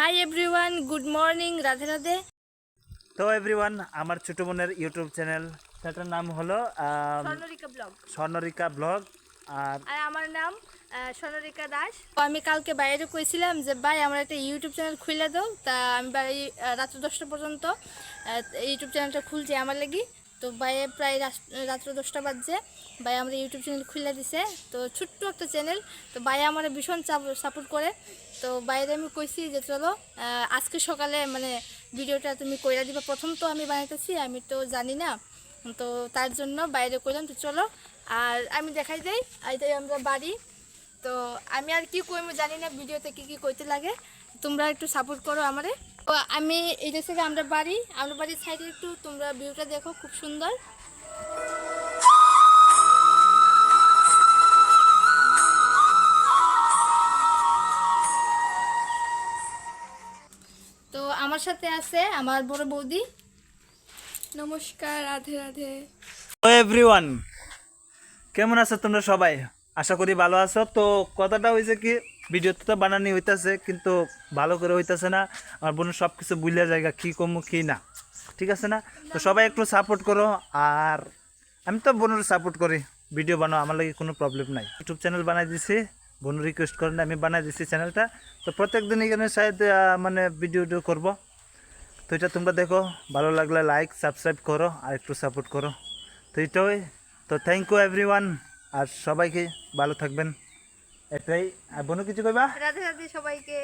Hi everyone good morning Radhe Radhe তো everyone আমার ছোট বোনের ইউটিউব চ্যানেল সেটার নাম হলো স্বর্ণরিকা ব্লগ স্বর্ণরিকা ব্লগ আর আমার নাম স্বর্ণরিকা দাস। আমি কালকে বাইরে কইছিলাম যে ভাই আমার একটা ইউটিউব চ্যানেল খুলে দাও। তা আমি বাড়ি রাত্র দশটা পর্যন্ত ইউটিউব চ্যানেলটা খুলছি আমার লাগি। তো বাইরে প্রায় রাত্র দশটা বাজছে। বাই আমার ইউটিউব চ্যানেল খুলে দিছে। তো ছোট্ট একটা চ্যানেল তো ভাই আমার ভীষণ সাপোর্ট করে। তো বাইরে আমি কইছি যে, চলো আজকে সকালে মানে ভিডিওটা তুমি কইরা দিবা। প্রথম তো আমি বানাইতেছি, আমি তো জানি না। তো তার জন্য বাইরে করলাম তো চলো, আর আমি দেখাই যাই এইটাই আমরা বাড়ি। তো আমি আর কি কইম জানি না ভিডিওতে কি কি কইতে লাগে। তোমরা একটু সাপোর্ট করো আমারে। তো আমি এই থেকে আমরা বাড়ি, আমরা বাড়ির সাইডে একটু তোমরা ভিউটা দেখো, খুব সুন্দর। তো আমার সাথে আছে আমার বড় বৌদি। নমস্কার, রাধে রাধে। এভরিওয়ান কেমন আছো তোমরা সবাই? আশা করি ভালো আছো। তো কথাটা হয়েছে কি ভিডিও তো বানানি হইতাছে কিন্তু ভালো করে হইতাছে না। আমার বোনের সব কিছু বুঝলে জায়গা কী কমু কী না। ঠিক আছে না? তো সবাই একটু সাপোর্ট করো আর আমি তো বোনের সাপোর্ট করি। ভিডিও বানাও আমার লাগে কোনো প্রবলেম নাই। ইউটিউব চ্যানেল বানাই দিছি বোন রিকোয়েস্ট করেন আমি বানাই দিছি চ্যানেলটা তো প্রত্যেক দিন এখানে আহ, মানে ভিডিও টিডিও করব। তো এটা তোমরা দেখো ভালো লাগলে লাইক সাবস্ক্রাইব করো আর একটু সাপোর্ট করো। তো এটাই। তো থ্যাংক ইউ এভরিওয়ান আর সবাইকে ভালো থাকবেন। এটাই। বোনও কিছু কইবা? রাধে রাধে সবাইকে।